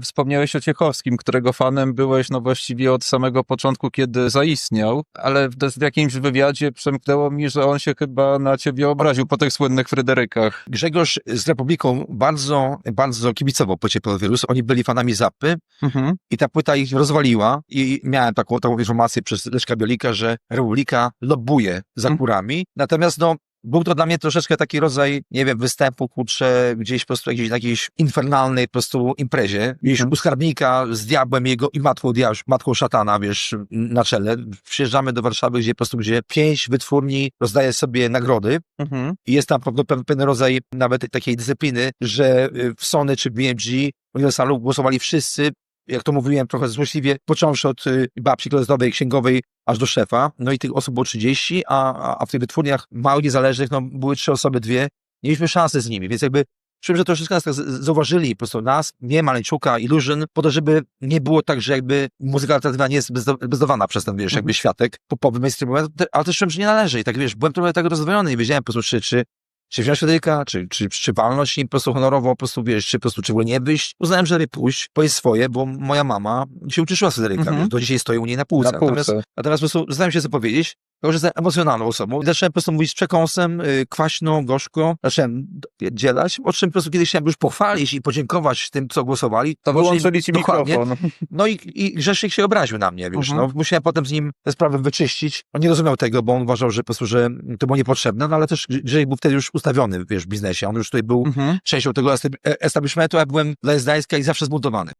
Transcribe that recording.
Wspomniałeś o Ciechowskim, którego fanem byłeś no właściwie od samego początku, kiedy zaistniał, ale w, jakimś wywiadzie przemknęło mi, że on się chyba na ciebie obraził po tych słynnych Fryderykach. Grzegorz z Republiką bardzo, bardzo kibicował płycie Wirus. Oni byli fanami Zappy Mhm. i ta płyta ich rozwaliła i miałem taką, taką informację przez Leszka Biolika, że Republika lobbuje za Mhm. kurami. Natomiast no, był to dla mnie troszeczkę taki rodzaj, nie wiem, występu, kurczę, gdzieś po prostu jakiejś, na jakiejś infernalnej po prostu imprezie. Gdzieś Mhm. u skarbnika z diabłem jego i matką, diaż, matką szatana, wiesz, na czele. Przyjeżdżamy do Warszawy, gdzie po prostu, gdzie pięć wytwórni rozdaje sobie nagrody Mhm. i jest tam pewien, rodzaj nawet takiej dyscypliny, że y, w Sony czy BMG Universalu głosowali wszyscy, jak to mówiłem trochę złośliwie, począwszy od y, babci klezdowej, księgowej, aż do szefa. No i tych osób było 30, a, a- w tych wytwórniach małych, niezależnych, no były trzy osoby, dwie. Mieliśmy szansy z nimi, więc jakby czułem, że to wszystko nas tak zauważyli, po prostu nas, nie Maleńczuka, Illusion, po to, żeby nie było tak, że jakby muzyka alternatywna nie jest bezdo- bezdowana przez ten, wiesz, Mhm. jakby światek popowy, mainstreamowy, ale te- ale też czułem, że nie należy i tak, wiesz, byłem trochę tak rozdwojony i wiedziałem po prostu, czy, czy, czy wziąć Fryderyka, czy, czy, czy walnąć nim po prostu honorowo, po prostu, wiesz, czy po prostu, ogóle nie wyjść. Uznałem, że pójść, powiedzieć swoje, bo moja mama się ucieszyła z Fryderyka, Mhm. wiesz, do dzisiaj stoi u niej na półce. Na półce. Natomiast, natomiast po prostu zdałem się co powiedzieć, to że jestem emocjonalną osobą. I zacząłem po prostu mówić z przekąsem, y, kwaśno, gorzko. Zacząłem dzielać, o czym po prostu kiedyś chciałem już pochwalić i podziękować tym, co głosowali. To wyłączyli ci Dokładnie. mikrofon. No i, i Grzeszek się obraził na mnie, wiesz, Mhm. no. Musiałem potem z nim tę sprawę wyczyścić. On nie rozumiał tego, bo on uważał, że po prostu, że to było niepotrzebne, no ale też Grzesiek był wtedy już ustawiony, wiesz, w biznesie. On już tutaj był Mhm. częścią tego estab- establishmentu, a ja byłem dla i zawsze zbuntowany.